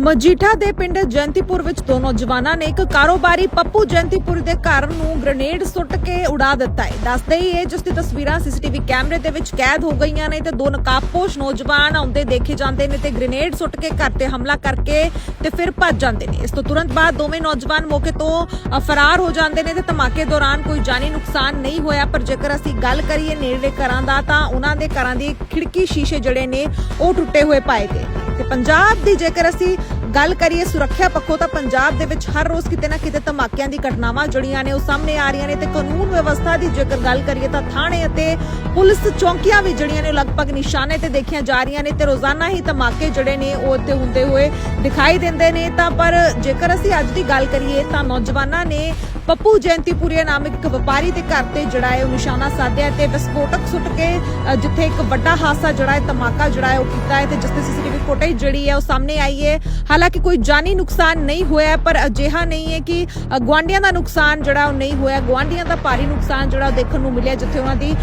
ਮਜੀਠਾ ਦੇ ਪਿੰਡ ਜੈਂਤੀਪੁਰ ਵਿੱਚ ਦੋ ਨੌਜਵਾਨਾਂ ਨੇ ਇੱਕ ਕਾਰੋਬਾਰੀ ਪੱਪੂ ਜੈਂਤੀਪੁਰ ਦੇ ਘਰ ਨੂੰ ਗ੍ਰੇਨੇਡ ਸੁੱਟ ਕੇ ਉਡਾ ਦਿੱਤਾ ਹੈ। ਦੱਸਦੇ ਹੀ ਇਹ, ਜਿਸ ਦੀ ਤਸਵੀਰਾਂ ਸੀਸੀਟੀਵੀ ਕੈਮਰੇ ਦੇ ਵਿੱਚ ਕੈਦ ਹੋ ਗਈਆਂ ਨੇ ਤੇ ਦੋ ਨਕਾਬਪੋਸ਼ ਨੌਜਵਾਨ ਆਉਂਦੇ ਦੇਖੇ ਜਾਂਦੇ ਨੇ ਤੇ ਗ੍ਰੇਨੇਡ ਸੁੱਟ ਕੇ ਘਰ ਤੇ ਹਮਲਾ ਕਰਕੇ ਤੇ ਫਿਰ ਭੱਜ ਜਾਂਦੇ ਨੇ। ਇਸ ਤੋਂ ਤੁਰੰਤ ਬਾਅਦ ਦੋਵੇਂ ਨੌਜਵਾਨ ਮੌਕੇ ਤੋਂ ਫਰਾਰ ਹੋ ਜਾਂਦੇ ਨੇ ਤੇ ਧਮਾਕੇ ਦੌਰਾਨ ਕੋਈ ਜਾਨੀ ਨੁਕਸਾਨ ਨਹੀਂ ਹੋਇਆ। ਪਰ ਜੇਕਰ ਅਸੀਂ ਗੱਲ ਕਰੀਏ ਨੇੜਲੇ ਘਰਾਂ ਦਾ, ਤਾਂ ਉਹਨਾਂ ਦੇ ਘਰਾਂ ਦੀ ਖਿੜਕੀ ਸ਼ੀਸ਼ੇ ਜਿਹੜੇ ਨੇ, ਉਹ ਟੁੱਟੇ ਹੋਏ ਪਾਏ ਗਏ ਤੇ ਪੰਜਾਬ ਦੀ ਜੇਕਰ ਅਸੀਂ ਗੱਲ ਕਰੀਏ ਸੁਰੱਖਿਆ ਪੱਖੋਂ ਤਾਂ ਪੰਜਾਬ ਦੇ ਵਿੱਚ ਹਰ ਰੋਜ਼ ਕਿਤੇ ਨਾ ਕਿਤੇ ਧਮਾਕਿਆਂ ਦੀ ਘਟਨਾਵਾਂ ਜੁੜੀਆਂ ਨੇ, ਉਹ ਸਾਹਮਣੇ ਆ ਰਹੀਆਂ ਨੇ ਤੇ ਕਾਨੂੰਨ ਵਿਵਸਥਾ ਦੀ ਜੇਕਰ ਗੱਲ ਕਰੀਏ ਤਾਂ ਥਾਣੇ ਅਤੇ ਪੁਲਿਸ ਚੌਂਕੀਆਂ ਵੀ ਜਿਹੜੀਆਂ ਨੇ ਲਗਭਗ ਨਿਸ਼ਾਨੇ ਤੇ ਦੇਖੀਆਂ ਜਾ ਰਹੀਆਂ ਨੇ ਤੇ ਰੋਜ਼ਾਨਾ ਹੀ ਧਮਾਕੇ ਜਿਹੜੇ ਨੇ, ਉਹ ਇੱਥੇ ਹੁੰਦੇ ਹੋਏ ਦਿਖਾਈ ਦਿੰਦੇ ਨੇ। ਤਾਂ ਪਰ ਜੇਕਰ ਅਸੀਂ ਅੱਜ ਦੀ ਗੱਲ ਕਰੀਏ ਤਾਂ ਨੌਜਵਾਨਾਂ ਨੇ ਪੱਪੂ ਜੈਂਤੀਪੁਰੀਆ ਨਾਮ ਇੱਕ ਵਪਾਰੀ ਦੇ ਘਰ ਤੇ ਜਿਹੜਾ ਹੈ ਉਹ ਨਿਸ਼ਾਨਾ ਸਾਧਿਆ ਤੇ ਵਿਸਫੋਟਕ ਸੁੱਟ ਕੇ ਜਿੱਥੇ ਇੱਕ ਵੱਡਾ ਹਾਦਸਾ ਜਿਹੜਾ ਹੈ ਧਮਾਕਾ ਜਿਹੜਾ ਹੈ ਉਹ ਕੀਤਾ ਹੈ ਤੇ ਜਿਸ ਦੀ ਸੀਸੀਟੀਵੀ ਫੁਟੇਜ ਜਿਹੜੀ ਹੈ ਉਹ ਸਾਹਮਣੇ ਆਈ ਹੈ। ਹਾਲਾਂਕਿ ਕੋਈ ਜਾਨੀ ਨੁਕਸਾਨ ਨਹੀਂ ਹੋਇਆ ਪਰ ਅਜਿਹਾ ਨਹੀਂ ਹੈ ਕਿ ਅ, ਗੁਆਂਢੀਆਂ ਦਾ ਨੁਕਸਾਨ ਜਿਹੜਾ ਉਹ ਨਹੀਂ ਹੋਇਆ। ਗੁਆਂਢੀਆਂ ਦਾ ਭਾਰੀ ਨੁਕਸਾਨ ਜਿਹੜਾ ਉਹ ਦੇਖਣ ਨੂੰ ਮਿਲਿਆ ਜਿੱਥੇ ਉਹਨਾਂ ਦੀ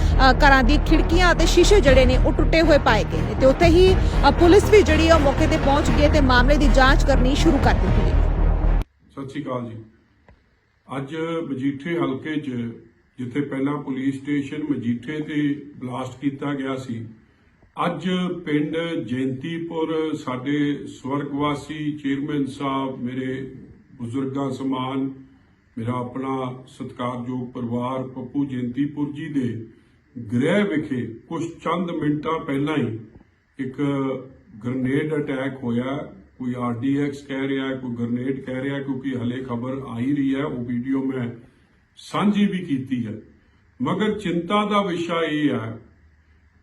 ਘਰਾਂ ਦੀ ਖਿੜਕੀਆਂ ਅਤੇ ਸ਼ੀਸ਼ੇ ਜਿਹੜੇ ਨੇ ਉਹ ਟੁੱਟੇ ਹੋਏ ਪਾਏ ਗਏ ਨੇ ਤੇ ਉੱਥੇ ਹੀ ਪੁਲਿਸ ਵੀ ਜਿਹੜੀ ਹੈ ਉਹ ਮੌਕੇ ਤੇ ਪਹੁੰਚ ਗਈ ਤੇ ਮਾਮਲੇ ਦੀ ਜਾਂਚ ਕਰਨੀ ਸ਼ੁਰੂ ਕਰ ਦਿੱਤੀ ਹੈ। ਸਤਿ ਸ਼੍ਰੀ ਅਕਾਲ ਜੀ। ਅੱਜ ਮਜੀਠੇ ਹਲਕੇ 'ਚ, ਜਿੱਥੇ ਪਹਿਲਾਂ ਪੁਲਿਸ ਸਟੇਸ਼ਨ ਮਜੀਠੇ ਤੇ ਬਲਾਸਟ ਕੀਤਾ ਗਿਆ ਸੀ, ਅੱਜ ਪਿੰਡ ਜੈਂਤੀਪੁਰ ਸਾਡੇ ਸਵਰਗਵਾਸੀ ਚੇਅਰਮੈਨ ਸਾਹਿਬ, ਮੇਰੇ ਬਜ਼ੁਰਗਾਂ ਸਮਾਨ, ਮੇਰਾ ਆਪਣਾ ਸਤਿਕਾਰਯੋਗ ਪਰਿਵਾਰ ਪੱਪੂ ਜੈਂਤੀਪੁਰ ਜੀ ਦੇ ਗ੍ਰਹਿ ਵਿਖੇ ਕੁਝ ਚੰਦ ਮਿੰਟਾਂ ਪਹਿਲਾਂ ਹੀ ਇੱਕ ਗ੍ਰਨੇਡ ਅਟੈਕ ਹੋਇਆ। ਕੋਈ ਆਰਡੀਐਕਸ ਕਹਿ ਰਿਹਾ ਹੈ, ਕੋਈ ਗ੍ਰਨੇਡ ਕਹਿ ਰਿਹਾ ਹੈ, ਕਿਉਂਕਿ ਹਲੇ ਖਬਰ ਆ ਹੀ ਰਹੀ ਹੈ ਉਹ ਵੀਡੀਓ ਮੈਂ ਸਾਂਝੀ ਵੀ ਕੀਤੀ ਹੈ। ਮਗਰ ਚਿੰਤਾ ਦਾ ਵਿਸ਼ਾ ਇਹ ਹੈ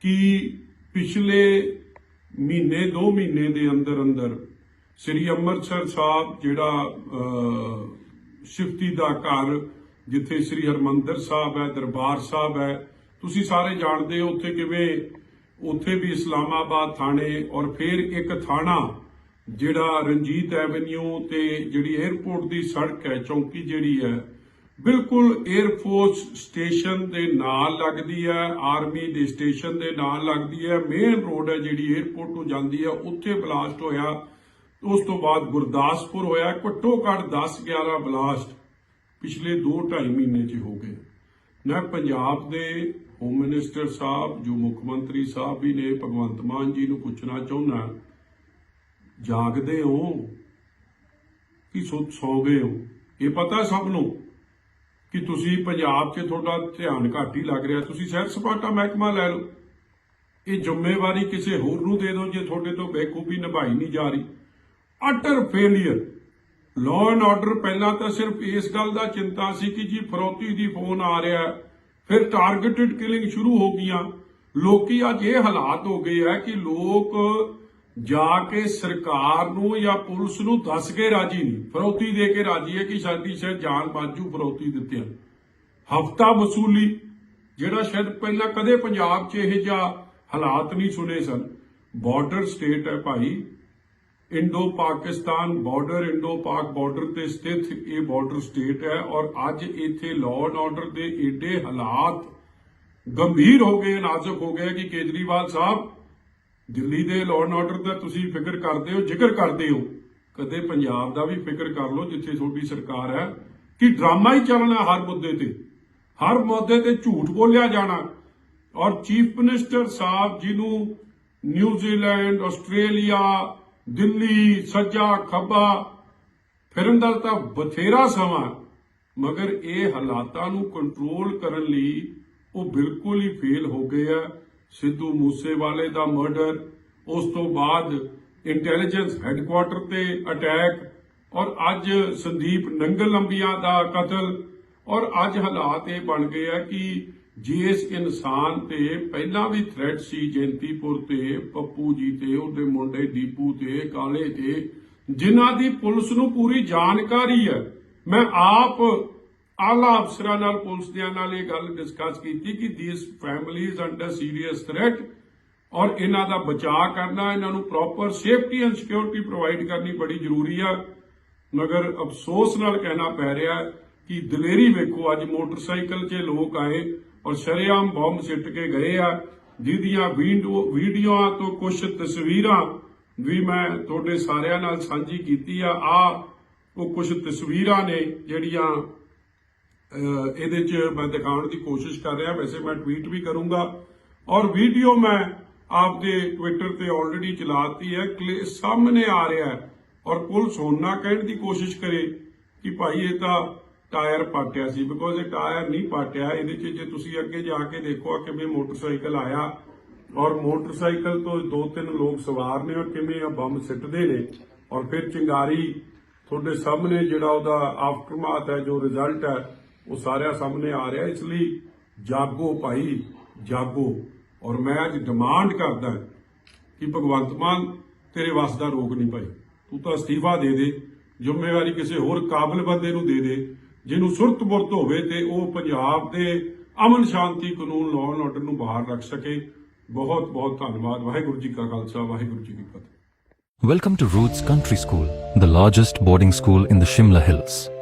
ਕਿ ਪਿਛਲੇ ਮਹੀਨੇ 2 ਮਹੀਨੇ ਦੇ ਅੰਦਰ ਅੰਦਰ ਸ੍ਰੀ ਅੰਮ੍ਰਿਤਸਰ ਸਾਹਿਬ ਜਿਹੜਾ ਸ਼ਿਫਤੀ ਦਾ ਘਰ ਜਿੱਥੇ ਸ੍ਰੀ ਹਰਮੰਦਰ ਸਾਹਿਬ ਹੈ ਦਰਬਾਰ ਸਾਹਿਬ ਹੈ ਤੁਸੀਂ ਸਾਰੇ ਜਾਣਦੇ ਹੋ ਉੱਥੇ ਕਿਵੇਂ ਉੱਥੇ ਵੀ ਇਸਲਾਮਾਬਾਦ ਥਾਣੇ ਔਰ ਫਿਰ ਇੱਕ ਥਾਣਾ ਜਿਹੜਾ ਰਣਜੀਤ ਐਵਨਿਊ ਤੇ ਜਿਹੜੀ 에어ਪੋਰਟ ਦੀ ਸੜਕ ਹੈ, ਚੌਂਕੀ ਜਿਹੜੀ ਹੈ, ਬਿਲਕੁਲ 에ਅਰਫੋਰਸ ਸਟੇਸ਼ਨ ਦੇ ਨਾਲ ਲੱਗਦੀ ਹੈ ਆਰਮੀ ਦੇ ਸਟੇਸ਼ਨ ਦੇ ਨਾਲ ਲੱਗਦੀ ਹੈ। ਮੇਨ ਰੋਡ ਹੈ ਜਿਹੜੀ 에ਅਰਪੋਰਟ ਤੋਂ ਜਾਂਦੀ ਹੈ, ਉੱਥੇ ਬਲਾਸਟ ਹੋਇਆ। ਉਸ ਤੋਂ ਬਾਅਦ ਗੁਰਦਾਸਪੁਰ ਹੋਇਆ, ਘੱਟੋ ਘੱਟ 10 11 ਬਲਾਸਟ ਪਿਛਲੇ 2-2.5 ਮਹੀਨੇ 'ਚ ਹੋ ਗਏ। ਮੈਂ ਪੰਜਾਬ ਦੇ ਹੋਮ ਮਿਨਿਸਟਰ ਸਾਹਿਬ, ਜੋ ਮੁੱਖ ਮੰਤਰੀ ਸਾਹਿਬ ਵੀ ਨੇ, ਭਗਵੰਤ ਮਾਨ ਜੀ ਨੂੰ ਪੁੱਛਣਾ ਚਾਹੁੰਦਾ ਜਾਗਦੇ ਹੋ ਕਿ ਸੋ ਸੌ ਗਏ ਹੋ? ਇਹ ਪਤਾ ਸਭ ਨੂੰ ਕਿ ਤੁਸੀਂ ਪੰਜਾਬ 'ਚ ਤੁਹਾਡਾ ਧਿਆਨ ਘੱਟ ਹੀ ਲੱਗ ਰਿਹਾ। ਤੁਸੀਂ ਸੈਰ ਸਪਾਟਾ ਮਹਿਕਮਾ ਲੈ ਲਓ। ਇਹ ਜ਼ਿੰਮੇਵਾਰੀ ਕਿਸੇ ਹੋਰ ਨੂੰ ਦੇ ਦਿਓ ਜੇ ਤੁਹਾਡੇ ਤੋਂ ਬੇਖੂਬੀ ਨਿਭਾਈ ਨਹੀਂ ਜਾ ਰਹੀ। Utter failure law and order ਪਹਿਲਾਂ ਤਾਂ ਸਿਰਫ ਇਸ ਗੱਲ ਦਾ ਚਿੰਤਾ ਸੀ ਕਿ ਜੀ ਫਰੋਤੀ ਦੀ ਫੋਨ ਆ ਰਿਹਾ ਫਿਰ ਟਾਰਗੇਟਡ ਕਿਲਿੰਗ ਸ਼ੁਰੂ ਹੋ ਗਈਆਂ। ਲੋਕੀ ਅੱਜ ਇਹ ਹਾਲਾਤ ਹੋ ਗਏ ਹੈ ਕਿ ਲੋਕ ਜਾ ਕੇ ਸਰਕਾਰ ਨੂੰ ਜਾਂ ਪੁਲਿਸ ਨੂੰ ਦੱਸ ਕੇ ਰਾਜੀ ਨਹੀਂ। ਫਰੋਤੀ ਦੇ ਕੇ ਰਾਜੀ ਹੈ ਕਿ ਸਾਡੀ ਸ਼ਾਇਦ ਜਾਨ ਬਾਜੂ ਫਰੋਤੀ ਦਿੱਤਿਆਂ ਹਫਤਾ ਵਸੂਲੀ, ਜਿਹੜਾ ਸ਼ਾਇਦ ਪਹਿਲਾਂ ਕਦੇ ਪੰਜਾਬ 'ਚ ਇਹ ਜਿਹਾ ਹਾਲਾਤ ਨਹੀਂ ਸੁਣੇ ਸਨ। ਬਾਰਡਰ ਸਟੇਟ ਹੈ ਭਾਈ। Indo Pakistan border Indo Pak border ਤੇ ਸਥਿਤ ਇਹ ਬਾਰਡਰ ਸਟੇਟ ਹੈ ਔਰ ਅੱਜ ਇੱਥੇ ਲਾਅ ਐਂਡ ਆਰਡਰ ਦੇ ਏਡੇ ਹਾਲਾਤ ਗੰਭੀਰ ਹੋ ਗਏ, ਨਾਜ਼ੁਕ ਹੋ ਗਏ ਕਿ ਕੇਜਰੀਵਾਲ ਸਾਹਿਬ ਦਿੱਲੀ ਦੇ ਲਾਅ ਐਂਡ ਆਰਡਰ ਦਾ ਤੁਸੀਂ ਫਿਕਰ ਕਰਦੇ ਹੋ, ਜ਼ਿਕਰ ਕਰਦੇ ਹੋ, ਕਦੇ ਪੰਜਾਬ ਦਾ ਵੀ ਫਿਕਰ ਕਰ ਲਓ, ਜਿੱਥੇ ਤੁਹਾਡੀ ਸਰਕਾਰ ਹੈ, ਕਿ ਡਰਾਮਾ ਹੀ ਚੱਲਣਾ ਹਰ ਮੁੱਦੇ ਤੇ। ਹਰ ਮੁੱਦੇ ਤੇ ਝੂਠ ਬੋਲਿਆ ਜਾਣਾ। ਔਰ ਚੀਫ ਮਿਨਿਸਟਰ ਸਾਹਿਬ ਜਿਹਨੂੰ ਨਿਊਜ਼ੀਲੈਂਡ ਆਸਟ੍ਰੇਲੀਆ, ਦਿੱਲੀ, ਸੱਜਾ ਖੱਬਾ ਫਿਰਨ ਦਾ ਤਾਂ ਬਥੇਰਾ ਸਮਾਂ ਮਗਰ ਇਹ ਹਾਲਾਤਾਂ ਨੂੰ ਕੰਟਰੋਲ ਕਰਨ ਲਈ ਉਹ ਬਿਲਕੁਲ ਹੀ ਫੇਲ ਹੋ ਗਏ ਆ ਸਿੱਧੂ ਮੂਸੇਵਾਲੇ ਦਾ ਮਰਡਰ ਉਸ ਤੋਂ ਬਾਅਦ ਇੰਟੈਲੀਜੈਂਸ ਹੈੱਡਕੁਆਰਟਰ ਤੇ ਅਟੈਕ ਔਰ ਅੱਜ ਸੰਦੀਪ ਨੰਗਲੰਬੀਆਂ ਦਾ ਕਤਲ ਔਰ ਅੱਜ ਹਾਲਾਤ ਇਹ ਬਣ ਗਏ ਆ ਕਿ ਜਿਸ ਇਨਸਾਨ ਤੇ ਪਹਿਲਾਂ ਵੀ ਥ੍ਰੈਟ ਸੀ ਜੈਂਤੀਪੁਰ ਤੇ, ਪੱਪੂ ਜੀ ਤੇ, ਉਹਦੇ ਮੁੰਡੇ ਦੀਪੂ ਤੇ, ਕਾਲੇ ਤੇ, ਜਿਨ੍ਹਾਂ ਦੀ ਪੁਲਿਸ ਨੂੰ ਪੂਰੀ ਜਾਣਕਾਰੀ ਹੈ। ਮੈਂ ਆਪ ਆਲਾ ਅਫਸਰਾਂ ਨਾਲ ਪੁਲਿਸ ਦਿਆਂ ਨਾਲ ਇਹ ਗੱਲ ਡਿਸਕਸ ਕੀਤੀ ਕਿ these families under serious threat ਔਰ ਇਹਨਾਂ ਦਾ ਬਚਾਅ ਕਰਨਾ, ਇਹਨਾਂ ਨੂੰ proper safety and security provide ਕਰਨੀ ਬੜੀ ਜ਼ਰੂਰੀ ਆ। ਮਗਰ ਅਫਸੋਸ ਨਾਲ ਕਹਿਣਾ ਪੈ ਰਿਹਾ ਕਿ ਦਲੇਰੀ ਵੇਖੋ, ਅੱਜ ਮੋਟਰਸਾਈਕਲ 'ਚ ਲੋਕ ਆਏ ਔਰ ਸ਼ਰੇਆਮ ਬੰਬ ਸਿੱਟ ਕੇ ਗਏ ਆ। ਜਿਹਦੀਆਂ ਵੀਡੀਓਆਂ ਤੋਂ ਕੁਝ ਤਸਵੀਰਾਂ ਵੀ ਮੈਂ ਤੁਹਾਡੇ ਸਾਰਿਆਂ ਨਾਲ ਸਾਂਝੀ ਕੀਤੀ ਆ। ਆ ਉਹ ਕੁਝ ਤਸਵੀਰਾਂ ਨੇ ਜਿਹੜੀਆਂ ਇਹਦੇ 'ਚ ਮੈਂ ਦਿਖਾਉਣ ਦੀ ਕੋਸ਼ਿਸ਼ ਕਰ ਰਿਹਾ, ਵੈਸੇ ਮੈਂ ਟਵੀਟ ਵੀ ਕਰੂੰਗਾ। ਔਰ ਵੀਡੀਓ ਮੈਂ ਆਪਦੇ ਟਵਿੱਟਰ ਤੇ ਆਲਰੇਡੀ ਚਲਾਤੀ ਹੈ ਸਾਹਮਣੇ ਆ ਰਿਹਾ ਹੈ। ਔਰ ਪੁਲਿਸ ਹੁਣ ਨਾ ਕਹਿਣ ਦੀ ਕੋਸ਼ਿਸ਼ ਕਰੇ ਕਿ ਭਾਈ ਇਹ ਤਾਂ ਟਾਇਰ ਪਾਟਿਆ ਸੀ ਬਿਕੋਜ਼ ਇਹ ਟਾਇਰ ਨਹੀਂ ਪਾਟਿਆ। ਇਹਦੇ 'ਚ ਜੇ ਤੁਸੀਂ ਅੱਗੇ ਜਾ ਕੇ ਦੇਖੋ ਆ ਕਿਵੇਂ ਮੋਟਰਸਾਈਕਲ ਆਇਆ। ਔਰ ਮੋਟਰਸਾਈਕਲ ਤੋਂ ਦੋ ਤਿੰਨ ਲੋਕ ਸਵਾਰ ਨੇ, ਔਰ ਕਿਵੇਂ ਆ ਬੰਬ ਸਿੱਟਦੇ ਨੇ। ਔਰ ਫਿਰ ਚਿੰਗਾਰੀ ਤੁਹਾਡੇ ਸਾਹਮਣੇ ਜਿਹੜਾ ਉਹਦਾ ਆਫਟਰਮਾਥ ਹੈ, ਜੋ ਰਿਜ਼ਲਟ ਹੈ ਉਹ ਸਾਰਿਆਂ ਸਾਹਮਣੇ ਆ ਰਿਹਾ ਇਸ ਲਈ ਜਾਗੋ ਭਾਈ ਜਾਗੋ। ਔਰ ਮੈਂ ਅੱਜ ਡਿਮਾਂਡ ਕਰਦਾ ਕਿ ਭਗਵੰਤ ਮਾਨ ਤੇਰੇ ਵੱਸ ਦਾ ਰੋਗ ਨਹੀਂ ਭਾਈ ਤੂੰ ਤਾਂ ਅਸਤੀਫਾ ਦੇ ਦੇ ਜ਼ਿੰਮੇਵਾਰੀ ਕਿਸੇ ਹੋਰ ਕਾਬਲ ਬੰਦੇ ਨੂੰ ਦੇ ਦੇ ਜਿਹਨੂੰ ਸੁਰਤ ਬੁਰਤ ਹੋਵੇ ਤੇ ਉਹ ਪੰਜਾਬ ਦੇ ਅਮਨ ਸ਼ਾਂਤੀ ਕਾਨੂੰਨ ਲਾਅ ਐਂਡ ਆਰਡਰ ਨੂੰ ਬਾਹਰ ਰੱਖ ਸਕੇ। ਬਹੁਤ ਬਹੁਤ ਧੰਨਵਾਦ। ਵਾਹਿਗੁਰੂ ਜੀ ਕਾ ਖਾਲਸਾ ਵਾਹਿਗੁਰੂ ਜੀ ਕੀ ਫਤਿਹ। Welcome to Roots Country School, the largest boarding school in the Shimla Hills.